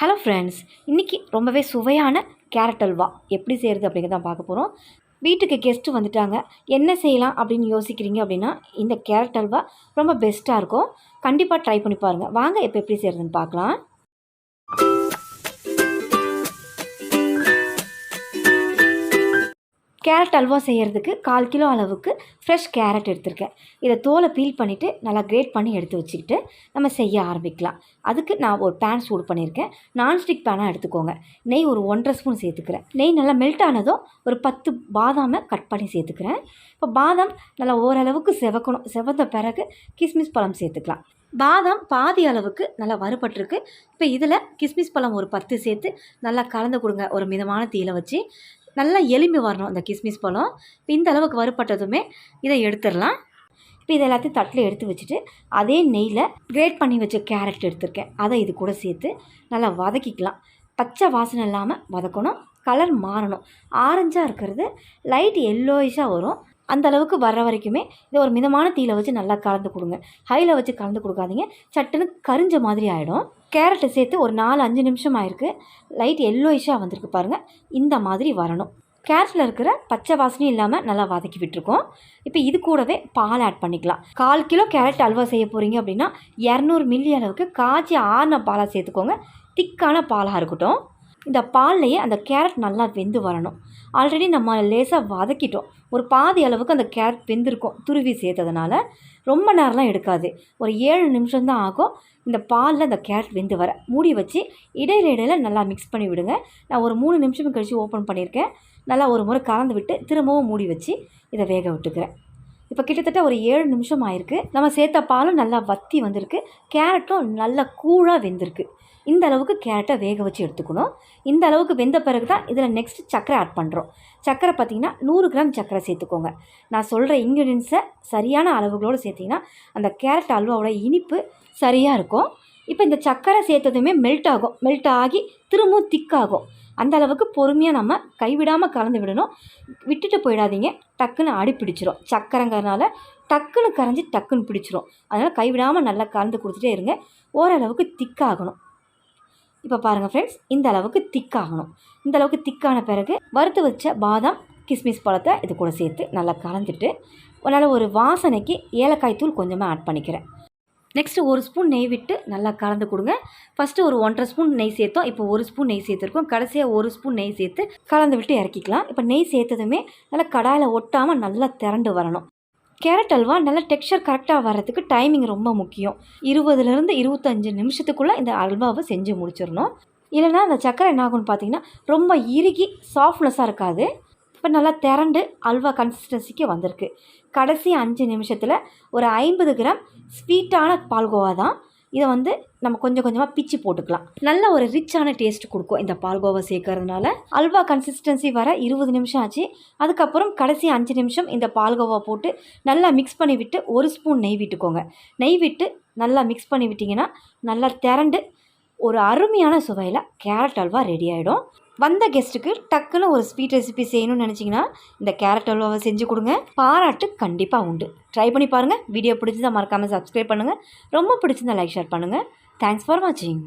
Hello friends இன்றைக்கி ரொம்பவே சுவையான கேரட் அல்வா எப்படி செய்கிறது அப்படிங்கிறத பார்க்க போகிறோம் வீட்டுக்கு கெஸ்ட்டு வந்துட்டாங்க. என்ன செய்யலாம் அப்படின்னு யோசிக்கிறீங்க அப்படின்னா இந்த கேரட் அல்வா ரொம்ப பெஸ்ட்டாக இருக்கும். கண்டிப்பாக ட்ரை பண்ணி பாருங்கள் வாங்க இப்போ எப்படி செய்கிறதுன்னு பார்க்கலாம். கேரட் அல்வா செய்கிறதுக்கு கால் கிலோ அளவுக்கு ஃப்ரெஷ் கேரட் எடுத்திருக்கேன். இதை தோலை பீல் பண்ணிவிட்டு நல்லா கிரேட் பண்ணி எடுத்து வச்சுக்கிட்டு நம்ம செய்ய ஆரம்பிக்கலாம். அதுக்கு நான் ஒரு பேன் சூடு பண்ணியிருக்கேன். நான்ஸ்டிக் பேனாக எடுத்துக்கோங்க. நெய் ஒரு ஒன்றரை ஸ்பூன் சேர்த்துக்கிறேன். நெய் நல்லா மெல்ட் ஆனதும் ஒரு பத்து பாதாமை கட் பண்ணி சேர்த்துக்கிறேன். இப்போ பாதாம் நல்லா ஓரளவுக்கு செவக்கணும். செவந்த பிறகு கிஸ்மிஸ் பழம் சேர்த்துக்கலாம். பாதாம் பாதி அளவுக்கு நல்லா வறுபட்டிருக்கு. இப்போ இதில் கிஸ்மிஸ் பழம் ஒரு பத்து சேர்த்து நல்லா கலந்து கொடுங்க. ஒரு மிதமான தீயில வச்சு நல்லா எலும்பி வரணும் அந்த கிஸ்மிஸ் பழம். இப்போ இந்த அளவுக்கு வறுப்பட்டதுமே இதை எடுத்துடலாம். இப்போ இதை எல்லாத்தையும் தட்டில் எடுத்து வச்சுட்டு அதே நெய்யில் கிரேட் பண்ணி வச்ச கேரட் எடுத்திருக்கேன். அதை இது கூட சேர்த்து நல்லா வதக்கிக்கலாம். பச்சை வாசனை இல்லாமல் வதக்கணும். கலர் மாறணும். ஆரஞ்சாக இருக்கிறது லைட் எல்லோயிஷாக வரும். அந்த அளவுக்கு வர்ற வரைக்குமே இதை ஒரு மிதமான தீயில் வச்சு நல்லா கலந்து கொடுங்க. ஹையில் வச்சு கலந்து கொடுக்காதீங்க. சட்டுன்னு கரிஞ்ச மாதிரி ஆகிடும் கேரட்டை சேர்த்து ஒரு நாலு அஞ்சு நிமிஷம் ஆயிருக்கு. லைட் எல்லோயிஷாக வந்திருக்கு பாருங்கள் இந்த மாதிரி வரணும். கேரட்டில் இருக்கிற பச்சை வாசனையும் இல்லாமல் நல்லா வதக்கி விட்டுருக்கோம். இப்போ இது கூடவே பால் ஆட் பண்ணிக்கலாம். கால் கிலோ கேரட் அல்வா செய்ய போகிறீங்க அப்படின்னா இரநூறு மில்லி அளவுக்கு காய்ச்சி ஆறின பாலாக சேர்த்துக்கோங்க. திக்கான பாலாக இருக்கட்டும். இந்த பால்லையே அந்த கேரட் நல்லா வெந்து வரணும். ஆல்ரெடி நம்ம லேசாக வதக்கிட்டோம். ஒரு பாதி அளவுக்கு அந்த கேரட் வெந்திருக்கும் துருவி சேர்த்ததுனால. ரொம்ப நேரம்லாம் எடுக்காது. ஒரு ஏழு நிமிஷம்தான் ஆகும். இந்த பாலில் அந்த கேரட் வெந்து வர. மூடி வச்சு இடையில இடையில நல்லா மிக்ஸ் பண்ணி விடுங்க. நான் ஒரு மூணு நிமிஷம் கழித்து ஓப்பன் பண்ணியிருக்கேன். நல்லா ஒரு முறை கலந்து விட்டு திரும்பவும் மூடி வச்சு இதை வேக விட்டுக்கிறேன். இப்போ கிட்டத்தட்ட ஒரு ஏழு நிமிஷம் ஆயிருக்கு. நம்ம சேர்த்த பாலும் நல்லா வத்தி வந்திருக்கு. கேரட்டும் நல்லா கூழாக வெந்திருக்கு. இந்த அளவுக்கு கேரட்டை வேக வச்சு எடுத்துக்கணும். இந்த அளவுக்கு வெந்த பிறகு தான் இதில் நெக்ஸ்ட் சர்க்கரை ஆட் பண்ணுறோம் சர்க்கரை பார்த்திங்கன்னா நூறு கிராம் சர்க்கரை சேர்த்துக்கோங்க. நான் சொல்கிற இன்க்ரீடியன்ஸை சரியான அளவுகளோடு சேர்த்திங்கன்னா அந்த கேரட் அல்வாவோட இனிப்பு சரியாக இருக்கும். இப்போ இந்த சர்க்கரை சேர்த்ததுமே மெல்ட் ஆகும். மெல்ட் ஆகி திரும்பவும் திக்காகும் அந்த அளவுக்கு பொறுமையாக நம்ம கைவிடாமல் கலந்து விடணும். விட்டுட்டு போயிடாதீங்க. டக்குன்னு அடி பிடிச்சிரும். சக்கரங்கிறதுனால டக்குன்னு கரைஞ்சி டக்குன்னு பிடிச்சிரும். அதனால் கைவிடாமல் நல்லா கலந்து கொடுத்துட்டே இருங்க. ஓரளவுக்கு திக்காகணும் இப்போ பாருங்கள் ஃப்ரெண்ட்ஸ் இந்த அளவுக்கு திக்காகணும் இந்த அளவுக்கு திக்கான பிறகு வறுத்து வச்ச பாதாம் கிஸ்மிஸ் பழத்தை இது கூட சேர்த்து நல்லா கலந்துட்டு நல்ல ஒரு வாசனைக்கு ஏலக்காய் தூள் கொஞ்சமாக ஆட் பண்ணிக்கிறேன். நெக்ஸ்ட்டு ஒரு ஸ்பூன் நெய் விட்டு நல்லா கலந்து கொடுங்க. ஃபஸ்ட்டு ஒரு ஒன்றரை ஸ்பூன் நெய் சேர்த்தோம். இப்போ ஒரு ஸ்பூன் நெய் சேர்த்துருக்கோம். கடைசியாக ஒரு ஸ்பூன் நெய் சேர்த்து கலந்து விட்டு இறக்கிக்கலாம். இப்போ நெய் சேர்த்ததுமே நல்லா கடாயில் ஒட்டாமல் நல்லா திரண்டு வரணும். கேரட் அல்வா நல்லா டெக்ஸ்சர் கரெக்டாக வர்றதுக்கு டைமிங் ரொம்ப முக்கியம். இருபதுலேருந்து இருபத்தஞ்சு நிமிஷத்துக்குள்ளே இந்த அல்வாவை செஞ்சு முடிச்சிடணும். இல்லைனா அந்த சக்கரை என்ன ஆகும்னு பார்த்தீங்கன்னா ரொம்ப இறுகி சாஃப்ட்னஸாக இருக்காது. இப்போ நல்லா திரண்டு அல்வா கன்சிஸ்டன்சிக்கு வந்திருக்கு. கடைசி அஞ்சு நிமிஷத்தில் ஒரு ஐம்பது கிராம் ஸ்வீட்டான பால்கோவா தான். இதை வந்து நம்ம கொஞ்சம் கொஞ்சமாக பிச்சு போட்டுக்கலாம். நல்ல ஒரு ரிச்சான டேஸ்ட் கொடுக்கும் இந்த பால்கோவா சேர்க்கறதுனால. அல்வா கன்சிஸ்டன்சி வர இருபது நிமிஷம் ஆச்சு. அதுக்கப்புறம் கடைசி அஞ்சு நிமிஷம் இந்த பால்கோவா போட்டு நல்லா மிக்ஸ் பண்ணி விட்டு ஒரு ஸ்பூன் நெய் விட்டுக்கோங்க. நெய் விட்டு நல்லா மிக்ஸ் பண்ணி விட்டிங்கன்னா நல்லா திரண்டு ஒரு அருமையான சுவையில் கேரட் அல்வா ரெடி ஆகிடும் வந்த கெஸ்ட்டுக்கு டக்குன்னு ஒரு ஸ்வீட் ரெசிபி செய்யணும்னு நினச்சிங்கன்னா இந்த கேரட் அல்வாவை செஞ்சு கொடுங்க. பாராட்டு கண்டிப்பாக உண்டு. ட்ரை பண்ணி பாருங்கள் வீடியோ பிடிச்சதை மறக்காமல் சப்ஸ்கிரைப் பண்ணுங்கள் ரொம்ப பிடிச்சிருந்தா லைக் ஷேர் பண்ணுங்கள் தேங்க்ஸ் ஃபார் வாட்சிங்